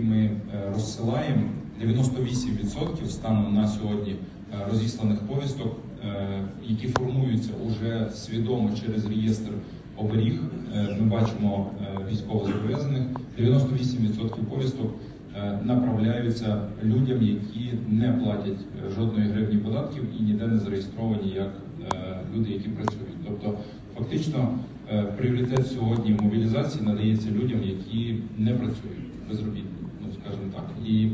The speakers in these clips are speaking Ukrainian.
які ми е, розсилаємо, 98% станом на сьогодні е, розісланих повісток, е, які формуються уже свідомо через реєстр оберіг. Ми бачимо е, військовозобов'язаних. 98% повісток направляються людям, які не платять жодної гривні податків і ніде не зареєстровані як люди, які працюють. Тобто, фактично, пріоритет сьогодні мобілізації надається людям, які не працюють безробітні, скажімо так. І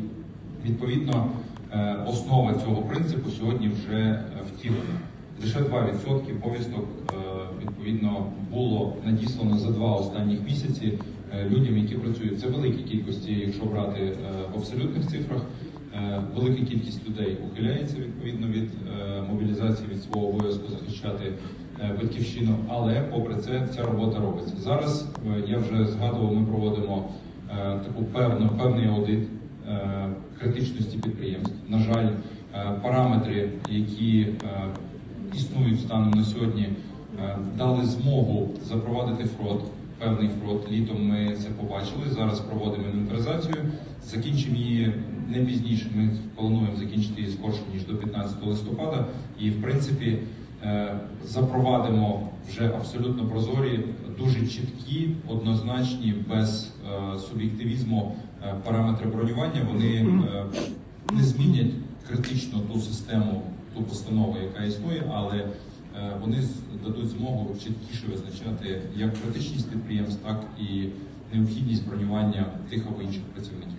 відповідно е, основа цього принципу сьогодні вже е, втілена. Лише 2% повісток е, відповідно було надіслано за два останніх місяці людям, які працюють. Це великі кількості, якщо брати в абсолютних цифрах. Велика кількість людей ухиляється відповідно від мобілізації від свого обов'язку захищати батьківщину, але попри це ця робота робиться. Зараз я вже згадував, ми проводимо таку певну певний аудит е, критичності підприємств. На жаль, е, параметри, які е, існують станом на сьогодні, е, дали змогу запровадити фрод. Певний фрод літом ми це побачили. Зараз проводимо інвентаризацію. Закінчимо її не пізніше. Ми плануємо закінчити її скорше ніж до 15 листопада. І в принципі е, запровадимо вже абсолютно прозорі, дуже чіткі, однозначні, без е, суб'єктивізму е, параметри бронювання. Вони е, не змінять критично ту систему, ту постанову, яка існує, але е, вони дадуть змогу чіткіше визначати як критичність підприємств, так і необхідність бронювання тих або інших працівників.